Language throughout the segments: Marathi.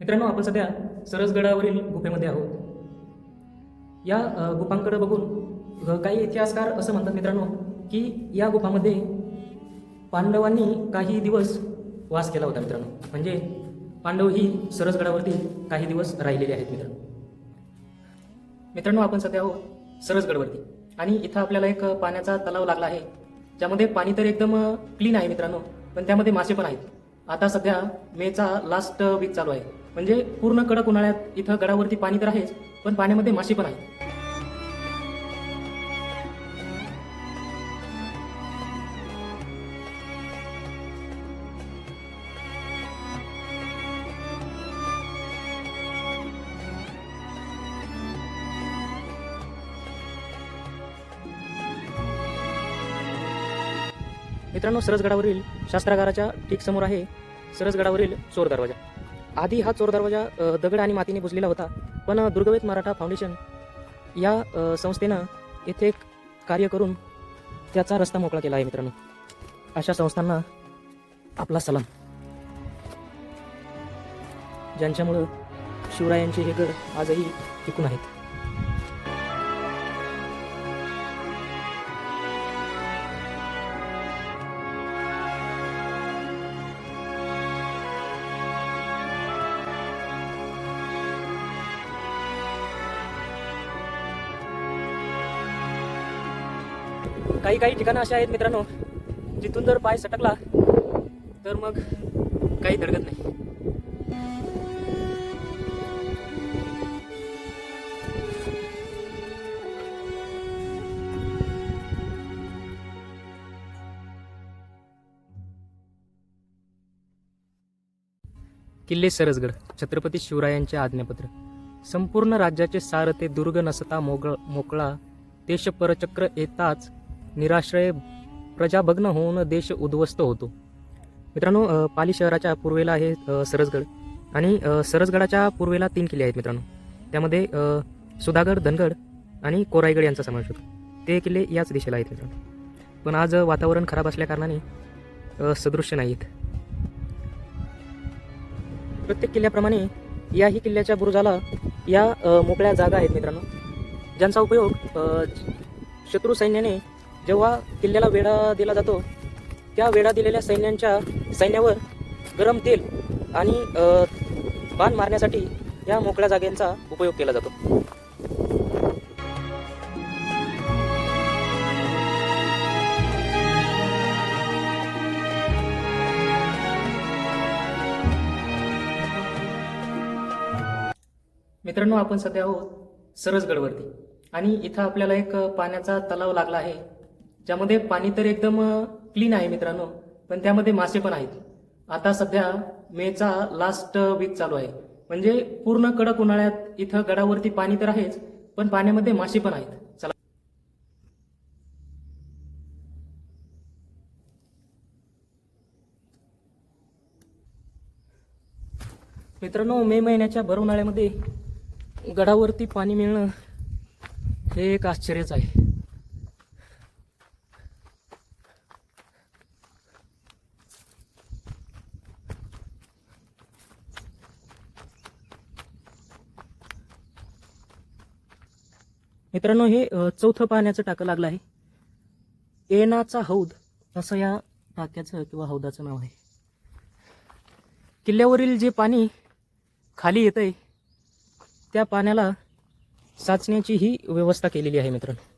मित्रांनो आपण सध्या सरसगडावरील गुफेमध्ये आहोत. या गुफांकडे बघून काही इतिहासकार असं म्हणतात मित्रांनो की या गुफामध्ये पांडवांनी काही दिवस वास केला होता मित्रांनो. म्हणजे पांडव ही सरसगडावरती काही दिवस राहिलेले आहेत मित्रांनो. मित्रांनो आपण सध्या आहोत सरसगडवरती. आणि इथं आपल्याला एक पाण्याचा तलाव लागला आहे. ज्यामध्ये पाणी तर एकदम क्लीन आहे मित्रांनो पण त्यामध्ये मासे पण आहेत. आता सध्या मेचा लास्ट वीक चालू आहे. म्हणजे पूर्ण कडक उन्हाळ्यात इथं गडावरती पाणी तर आहेच पण पाण्यामध्ये मासे पण आहेत. मित्रांनो सरसगडावरील शास्त्रागाराच्या ठीक समोर आहे सरसगडावरील चोर दरवाजा. आधी हा चोर दरवाजा दगड आणि मातीने बुजलेला होता पण दुर्गवेत मराठा फाउंडेशन या संस्थेनं येथे कार्य करून त्याचा रस्ता मोकळा केला आहे मित्रांनो. अशा संस्थांना आपला सलाम. ज्यांच्यामुळं शिवरायांचे हे गड आजही टिकून आहेत. काही ठिकाणं अशी आहेत मित्रांनो जिथून जर पाय सटकला तर मग काही धडकत नाही. किल्ले सरसगड छत्रपती शिवरायांचे आज्ञापत्र. संपूर्ण राज्याचे सार ते दुर्ग नसता मोगळ मोकळा देश परचक्र येताच निराश्रय प्रजा भग्न होऊन देश उद्ध्वस्त होतो. मित्रांनो पाली शहराच्या पूर्वेला आहे सरसगड. आणि सरसगडाच्या पूर्वेला तीन किल्ले आहेत मित्रांनो. त्यामध्ये सुधागड धनगड आणि कोराईगड यांचा समावेश होतो. ते किल्ले याच दिशेला आहेत मित्रांनो. पण आज वातावरण खराब असल्याकारणाने सदृश्य नाहीत प्रत्येक किल्ल्याप्रमाणे याही किल्ल्याच्या बुरुजाला या मोकळ्या जागा आहेत मित्रांनो. ज्यांचा उपयोग शत्रू सैन्याने जेव्हा किल्ल्याला वेढा दिला जातो त्या वेढा दिलेल्या सैन्यांच्या सैन्यावर गरम तेल आणि बाण मारण्यासाठी या मोकळ्या जागेंचा उपयोग केला जातो. मित्रांनो आपण सध्या आहोत सरसगडवरती आणि इथं आपल्याला एक पाण्याचा तलाव लागला आहे. ज्यामध्ये पाणी तर एकदम क्लीन आहे मित्रांनो पण त्यामध्ये मासे पण आहेत. आता सध्या मेचा लास्ट वीक चालू आहे. म्हणजे पूर्ण कडक उन्हाळ्यात इथं गडावरती पाणी तर आहेच पण पाण्यामध्ये मासे पण आहेत. चला. मित्रांनो मे महिन्याच्या भर उन्हाळ्यामध्ये गडावरती पाणी मिळणं हे एक आश्चर्यच आहे. मित्रांनो हे चौथं पाण्याचं टाकं लागलं आहे. एनाचा हौद असं या टाक्याचं किंवा हौदाचं नाव आहे. किल्ल्यावरील जे पाणी खाली येतंय त्या पाण्याला साचण्याची ही व्यवस्था केलेली आहे मित्रांनो.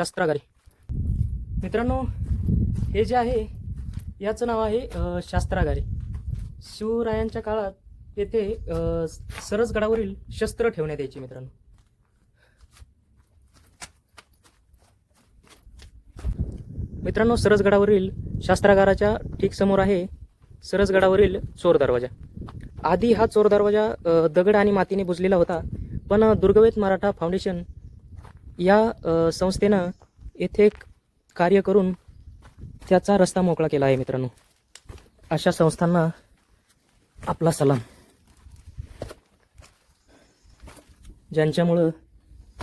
शास्त्रागारी. मित्रांनो हे जे आहे याचं नाव आहे शास्त्रागारी. शिवरायांच्या काळात येथे सरसगडावरील शस्त्र ठेवण्यात यायची मित्रांनो. मित्रांनो सरसगडावरील शास्त्रागाराच्या ठीक समोर आहे सरसगडावरील चोर दरवाजा. आधी हा चोर दरवाजा दगड आणि मातीने बुजलेला होता पण दुर्गवेत मराठा फाउंडेशन या संस्थेनं येथे कार्य करून त्याचा रस्ता मोकळा केला आहे मित्रांनो. अशा संस्थांना आपला सलाम. ज्यांच्यामुळं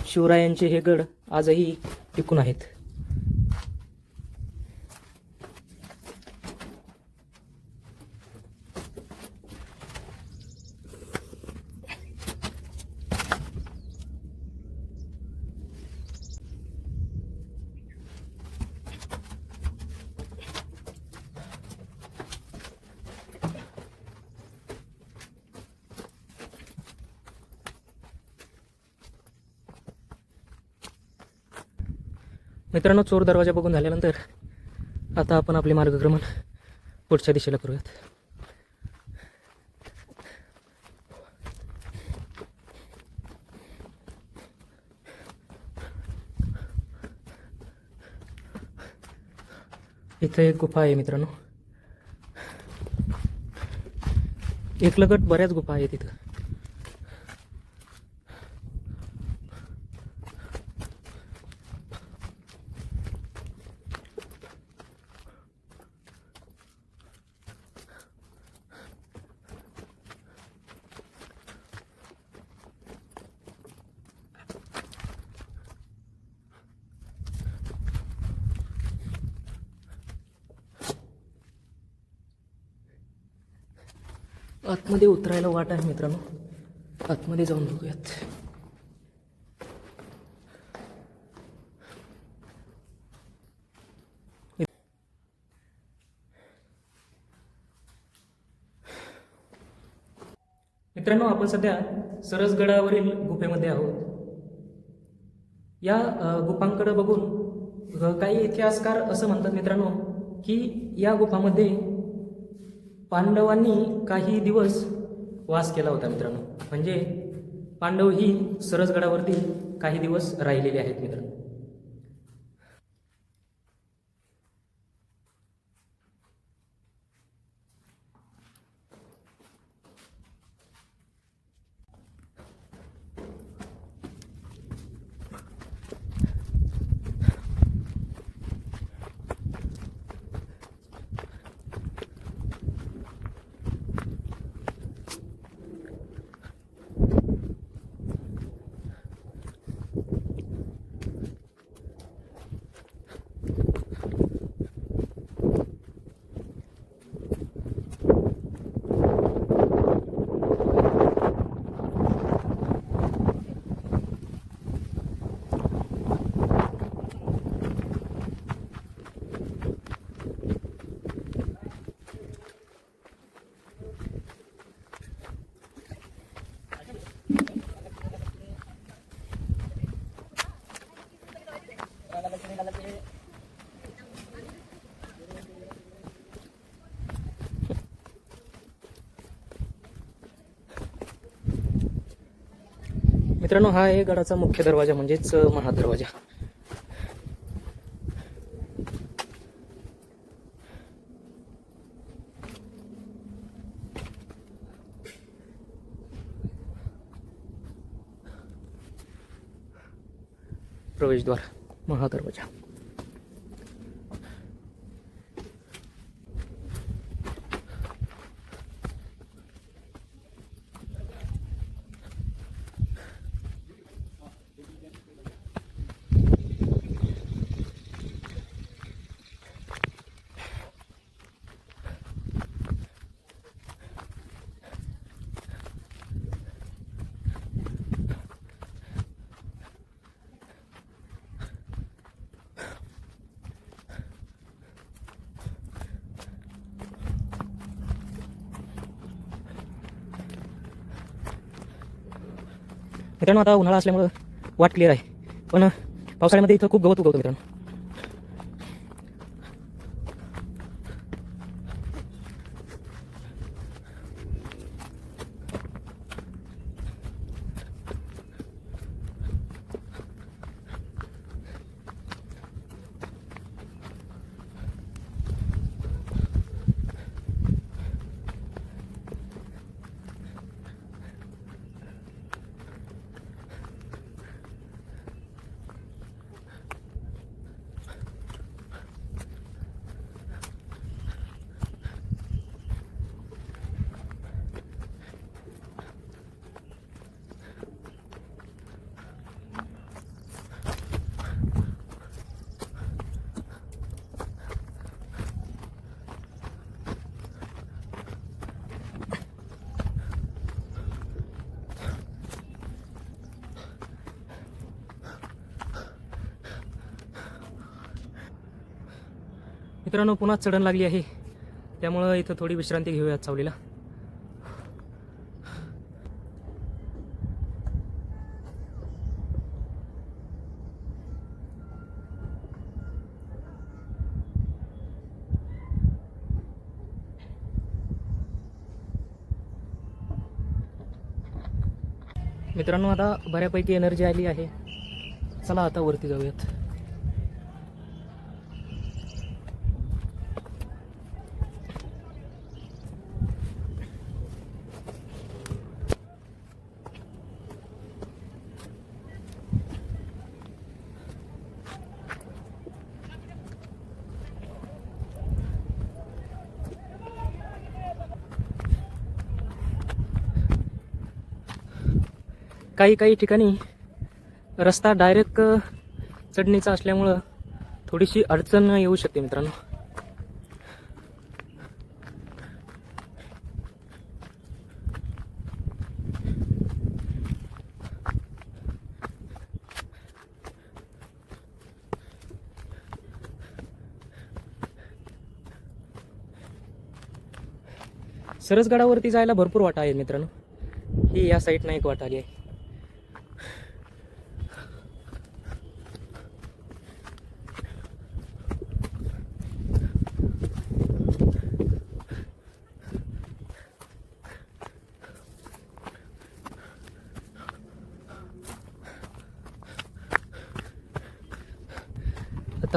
शिवरायांचे हे गड आजही टिकून आहेत. मित्रांनो चोर दरवाजा बघून झाल्यानंतर आता आपण आपले मार्गक्रमण पुढच्या दिशेला करूयात. इथं एक गुफा आहे मित्रांनो. एकलगट बऱ्याच गुफा आहेत तिथं आतमध्ये उतरायला वाट आहे मित्रांनो. आतमध्ये जाऊन बघूयात. मित्रांनो आपण सध्या सरसगडावरील गुफेमध्ये आहोत. या गुफांकडे बघून काही इतिहासकार असं म्हणतात मित्रांनो की या गुफामध्ये पांडवांनी काही दिवस वास केला होता मित्रांनो. म्हणजे पांडव ही सरसगडावरती काही दिवस राहिलेले आहेत मित्रांनो. मित्रांनो हा आहे गडाचा मुख्य दरवाजा म्हणजेच महादरवाजा. प्रवेशद्वार महादरवाजा. मित्रांनो आता उन्हाळा असल्यामुळं वाट क्लिअर आहे. पण पावसाळ्यामध्ये इथं खूप गवत उगवतं मित्रांनो. मित्रांनो पुन्हा चढण लागली आहे. त्यामुळं इथं थोडी विश्रांती घेऊयात चावलीला मित्रांनो आता बऱ्यापैकी एनर्जी आली आहे. चला आता वरती जाऊयात. काही काही ठिकाणी रस्ता डायरेक्ट चढणीचा असल्यामुळं थोडीशी अडचण येऊ शकते मित्रांनो. सरसगडावरती जायला भरपूर वाटा आहे मित्रांनो. ही या साईडनं एक वाट आली आहे.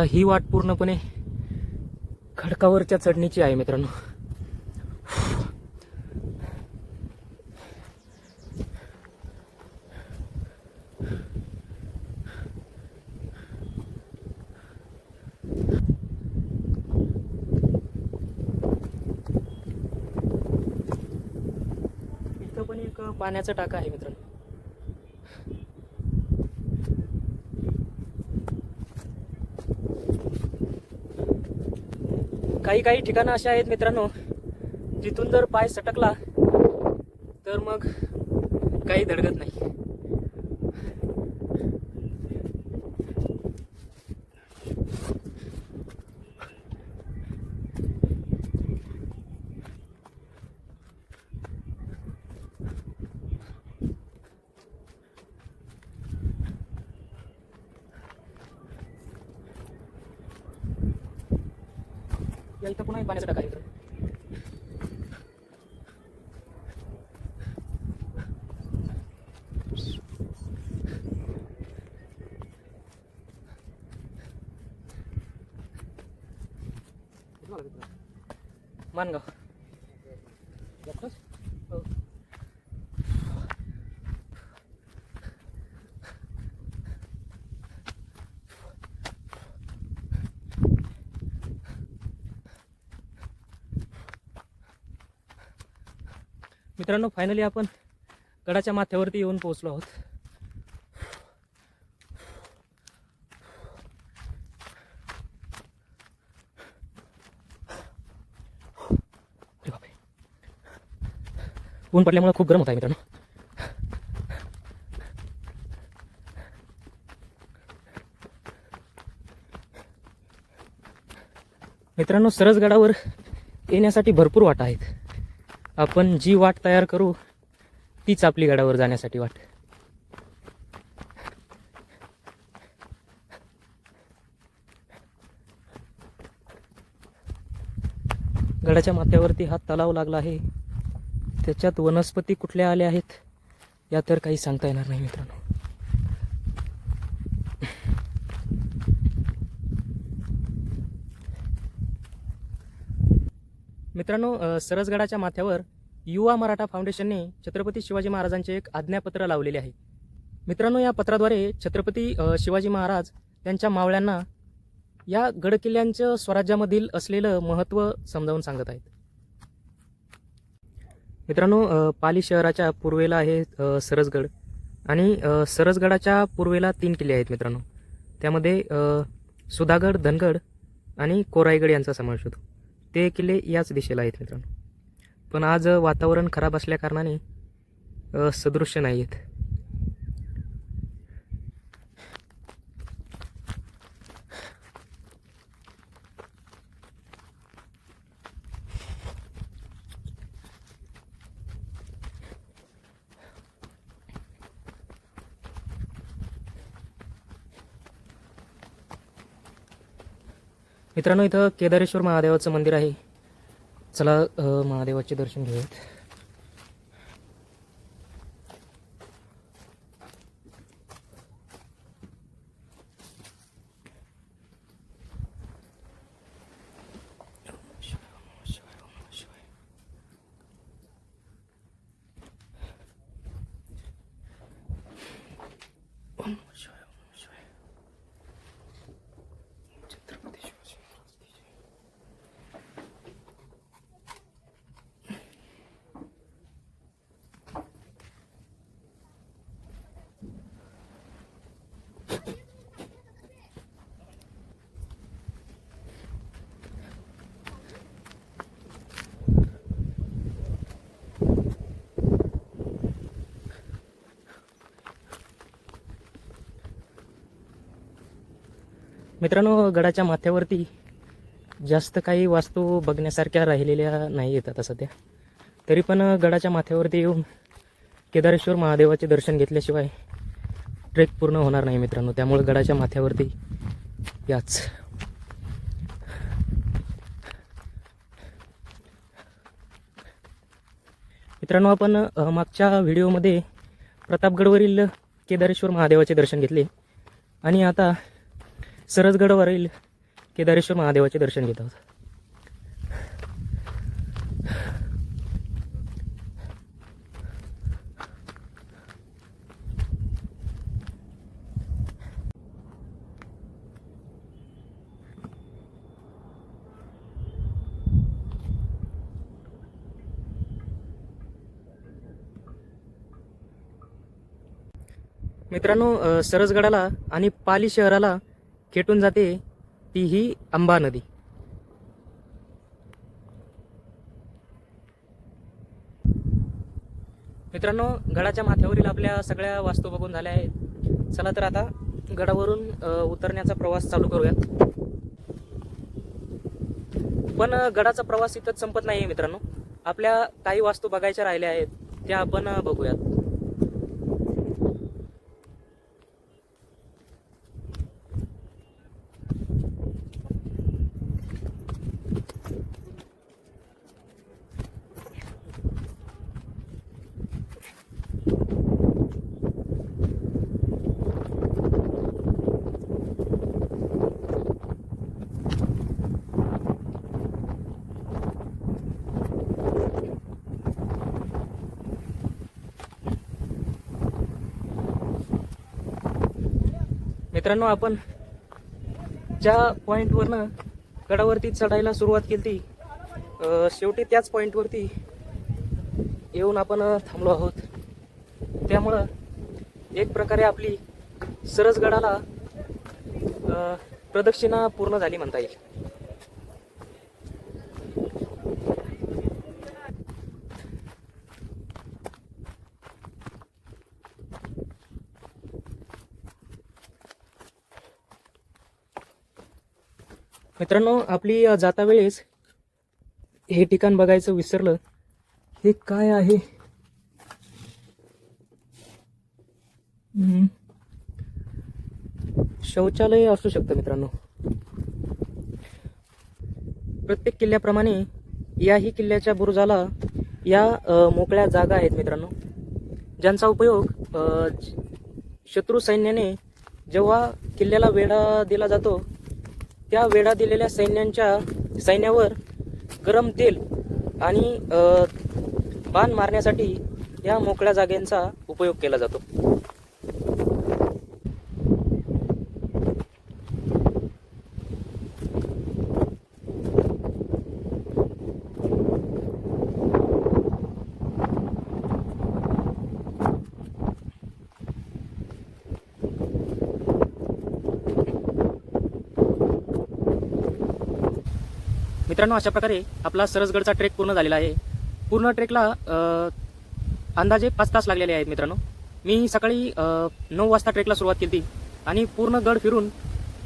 आता ही वाट पूर्णपणे खडकावरच्या चढणीची आहे मित्रांनो. इथं पण एक पाण्याचा टाका आहे मित्रांनो. काही काही ठिकाणं अशी आहेत मित्रांनो जिथून जर पाय सटकला तर मग काही धडगत नाही. या इथं पुन्हा एक पाण्याचा टाका मित्रांनो फायनली आपण गडाच्या माथ्यावरती येऊन पोहोचलो आहोत. ऊन पडल्यामुळे खूप गरम होत आहे मित्रांनो. मित्रांनो सरसगडावर येण्यासाठी भरपूर वाटा आहेत. आपण जी वाट तयार करू तीच आपली गडावर जाण्यासाठी वाट. गडाच्या माथ्यावरती हा तलाव लागला आहे. त्याच्यात वनस्पती कुठल्या आल्या आहेत या तर काही सांगता येणार नाही मित्रांनो. मित्रांनो सरसगडाच्या माथ्यावर युवा मराठा फाउंडेशनने छत्रपती शिवाजी महाराजांचे एक आज्ञापत्र लावलेले आहे. मित्रांनो या पत्राद्वारे छत्रपती शिवाजी महाराज त्यांच्या मावळ्यांना या गडकिल्ल्यांचं स्वराज्यामधील असलेलं महत्त्व समजावून सांगत आहेत. मित्रांनो पाली शहराच्या पूर्वेला आहे सरसगड. आणि सरसगडाच्या पूर्वेला तीन किल्ले आहेत मित्रांनो. त्यामध्ये सुधागड धनगड आणि कोराईगड यांचा समावेश होतो. ते किल्ले याच दिशेला आहेत मित्रांनो. पण आज वातावरण खराब असल्याकारणाने सदृश्य नाही आहेत मित्रांनो इथं केदारेश्वर महादेवाचं मंदिर आहे. चला महादेवाचे दर्शन घेऊयात. मित्रांनो गडाच्या माथ्यावरती जास्त काही वास्तू बघण्यासारख्या राहिलेल्या नाही येतात आता सध्या. तरी पण गडाच्या माथ्यावरती येऊन केदारेश्वर महादेवाचे दर्शन घेतल्याशिवाय ट्रेक पूर्ण होणार नाही मित्रांनो. त्यामुळे गडाच्या माथ्यावरती याच. मित्रांनो आपण मागच्या व्हिडिओमध्ये प्रतापगडवरील केदारेश्वर महादेवाचे दर्शन घेतले. आणि आता सरसगडवरील केदारेश्वर महादेवाचे दर्शन घेत आहोत. मित्रांनो सरसगडाला आणि पाली शहराला खेटून जाते ती ही अंबा नदी. मित्रांनो गडाच्या माथ्यावरील आपल्या सगळ्या वास्तू बघून झाल्या आहेत. चला तर आता गडावरून उतरण्याचा प्रवास चालू करूयात. पण गडाचा प्रवास इथंच संपत नाही मित्रांनो. आपल्या काही वास्तू बघायच्या राहिल्या आहेत त्या आपण बघूयात. मित्रांनो आपण ज्या पॉईंटवरनं गडावरती चढायला सुरुवात केली ती शेवटी त्याच पॉईंटवरती येऊन आपण थांबलो आहोत. त्यामुळं एक प्रकारे आपली सरसगडाला गडाला प्रदक्षिणा पूर्ण झाली म्हणता येईल. मित्रांनो आपली जाता वेळेस हे ठिकाण बघायचं विसरलं. हे काय आहे? शौचालय असू शकतं मित्रांनो. प्रत्येक किल्ल्याप्रमाणे याही किल्ल्याच्या बुरुजाला या मोकळ्या जागा आहेत मित्रांनो. ज्यांचा उपयोग शत्रू सैन्याने जेव्हा किल्ल्याला वेढा दिला जातो त्या वेढा दिलेल्या सैन्यांच्या सैन्यावर गरम तेल आणि बाण मारण्यासाठी या मोकळ्या जागेंचा उपयोग केला जातो. मित्रांनो अशा प्रकारे आपला सरसगडचा ट्रेक पूर्ण झालेला आहे. पूर्ण ट्रेकला अंदाजे पाच तास लागलेले आहेत मित्रांनो. मी सकाळी नऊ वाजता ट्रेकला सुरुवात केली आणि पूर्ण गड फिरून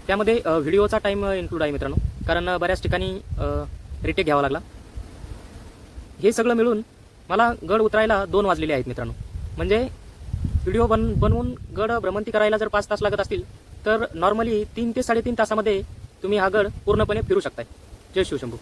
त्यामध्ये व्हिडिओचा टाईम इन्क्लूड आहे मित्रांनो. कारण बऱ्याच ठिकाणी रिटेक घ्यावा लागला. हे सगळं मिळून मला गड उतरायला दोन वाजलेले आहेत मित्रांनो. म्हणजे व्हिडिओ बन बनवून गड भ्रमंती करायला जर पाच तास लागत असतील तर नॉर्मली तीन ते साडेतीन तासामध्ये तुम्ही हा गड पूर्णपणे फिरू शकताय. जय शिवशंभू